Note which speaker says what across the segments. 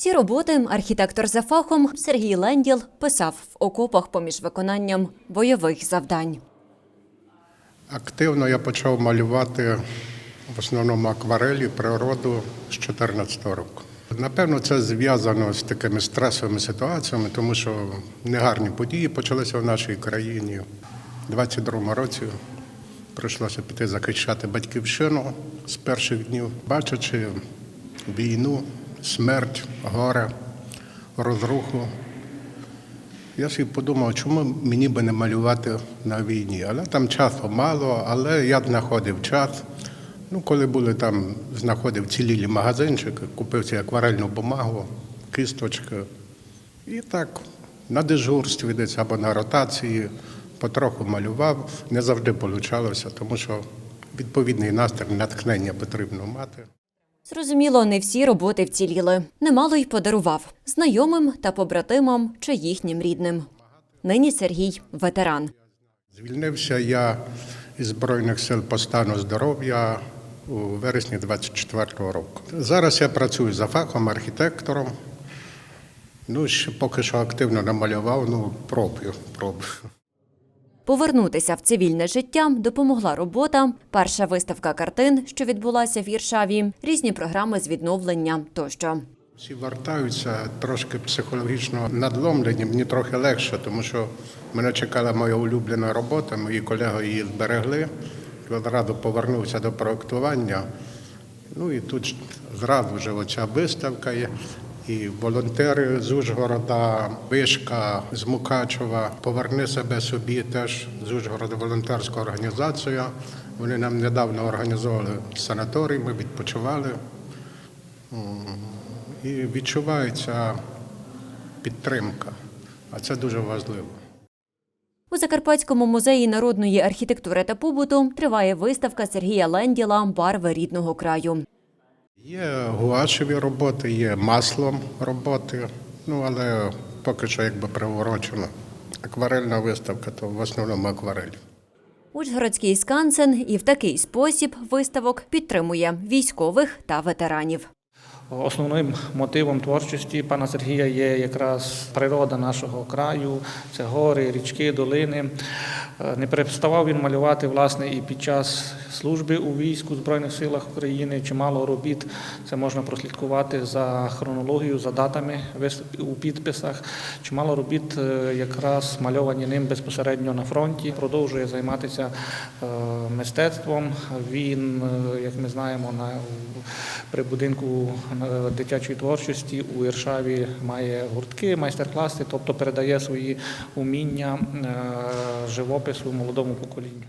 Speaker 1: Ці роботи архітектор за фахом Сергій Ленділ писав в окопах поміж виконанням бойових завдань.
Speaker 2: Активно я почав малювати в основному акварелі природу з 2014 року. Напевно, це зв'язано з такими стресовими ситуаціями, тому що негарні події почалися в нашій країні. У 22-му році прийшлося піти захищати батьківщину з перших днів, бачачи війну, смерть, горе, розруху. Я собі подумав, чому мені би не малювати на війні. Але там часу мало, але я знаходив час. Ну, коли були там, знаходив цілілі магазинчики, купив цю акварельну бумагу, кисточки. І так на дежурстві десь або на ротації потроху малював. Не завжди вийшло, тому що відповідний настрій, натхнення потрібно мати.
Speaker 1: Зрозуміло, не всі роботи вціліли. Немало й подарував знайомим та побратимам чи їхнім рідним. Нині Сергій ветеран.
Speaker 2: Звільнився я із Збройних сил по стану здоров'я у вересні 24-го року. Зараз я працюю за фахом архітектором. Ну, ще поки що активно намалював, ну, пробую, пробую.
Speaker 1: Повернутися в цивільне життя допомогла робота, перша виставка картин, що відбулася в Іршаві, різні програми з відновлення тощо.
Speaker 2: Всі вертаються трошки психологічно надломлені, мені трохи легше, тому що мене чекала моя улюблена робота, мої колеги її зберегли. Одразу повернувся до проектування. Ну і тут зразу вже оця виставка є. І волонтери з Ужгорода, Вишка з Мукачева, поверни себе собі теж з Ужгорода волонтерська організація. Вони нам недавно організовували санаторій, ми відпочивали. І відчувається підтримка, а це дуже важливо.
Speaker 1: У Закарпатському музеї народної архітектури та побуту триває виставка Сергія Ленділа Барви рідного краю.
Speaker 2: Є гуашеві роботи, є маслом роботи, ну але поки що якби приворочено. Акварельна виставка, то в основному акварель.
Speaker 1: Ужгородський скансен і в такий спосіб виставок підтримує військових та ветеранів.
Speaker 3: Основним мотивом творчості пана Сергія є якраз природа нашого краю, це гори, річки, долини. Е, Не переставав він малювати власне і під час служби у війську Збройних силах України. Чимало робіт це можна прослідкувати за хронологією, за датами у підписах. Чимало робіт е, якраз мальовані ним безпосередньо на фронті. Продовжує займатися е, мистецтвом. Він, як ми знаємо, на при будинку дитячої творчості у Іршаві має гуртки, майстер-класи, тобто передає свої уміння е, живопису молодому поколінню.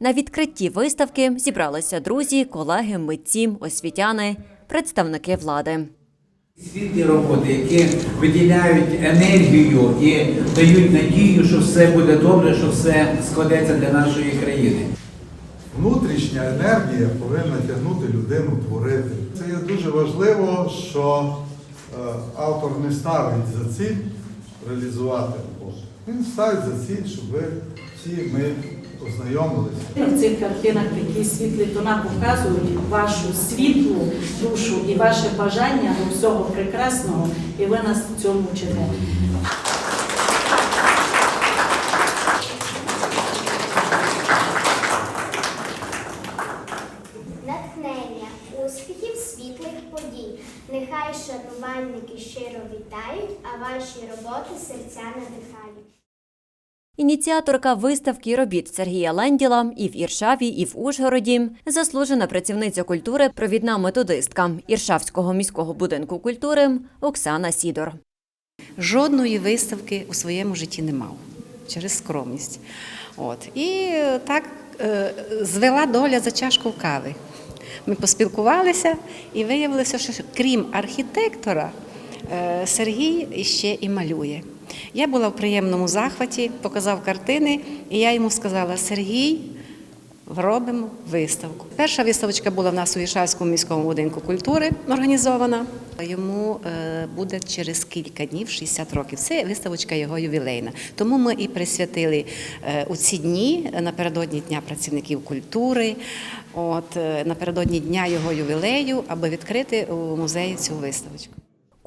Speaker 1: На відкритті виставки зібралися друзі, колеги, митці, освітяни, представники влади.
Speaker 4: Світлі роботи, які виділяють енергію і дають надію, що все буде добре, що все складеться для нашої країни.
Speaker 5: Внутрішня енергія повинна тягнути людину творити. Це є дуже важливо, що е, автор не ставить за ціль реалізувати роботу. Він ставить за ціль, щоб ви всі ми ознайомилися.
Speaker 6: В цих картинах такі світлі тона показують вашу світлу душу і ваше бажання до всього прекрасного, і ви нас цьому вчите.
Speaker 7: Щиро вітають, а ваші роботи серця надихають.
Speaker 1: Ініціаторка виставки робіт Сергія Ленділа і в Іршаві, і в Ужгороді заслужена працівниця культури, провідна методистка Іршавського міського будинку культури Оксана Сідор.
Speaker 8: жодної виставки у своєму житті не мав через скромність. От. І так е, звела доля за чашку кави. Ми поспілкувалися і виявилося, що крім архітектора, Сергій ще і малює. Я була в приємному захваті, показав картини, і я йому сказала: Сергій, робимо виставку. Перша виставочка була в нас у Іршавському міському будинку культури організована. Йому е, буде через кілька днів 60 років. Це виставочка його ювілейна. Тому ми і присвятили е, у ці дні напередодні Дня працівників культури, от е, напередодні дня його ювілею, аби відкрити у музеї цю виставочку.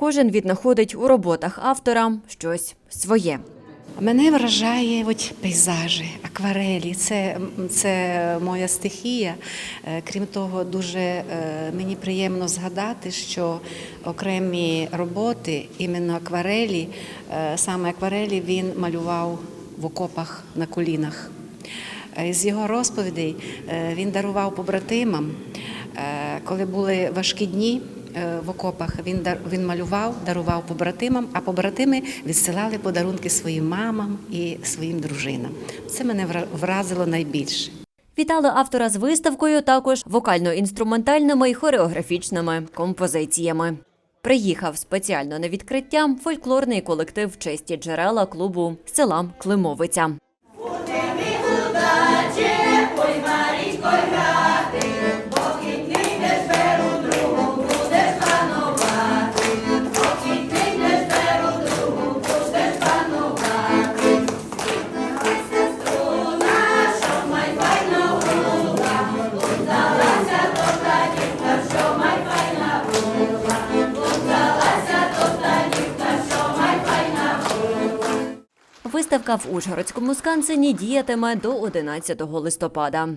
Speaker 1: Кожен віднаходить у роботах автора щось своє.
Speaker 8: Мене вражає пейзажі, акварелі. Це, це моя стихія. Е, Крім того, дуже е, мені приємно згадати, що окремі роботи, іменно акварелі, е, саме акварелі він малював в окопах на колінах. З його розповідей він дарував побратимам, коли були важкі дні в окопах, він, дар- він малював, дарував побратимам, а побратими відсилали подарунки своїм мамам і своїм дружинам. Це мене вразило найбільше.
Speaker 1: Вітали автора з виставкою також вокально-інструментальними і хореографічними композиціями. Приїхав спеціально на відкриття фольклорний колектив в честі джерела клубу села Климовиця. Виставка в Ужгородському скансені діятиме до 11 листопада.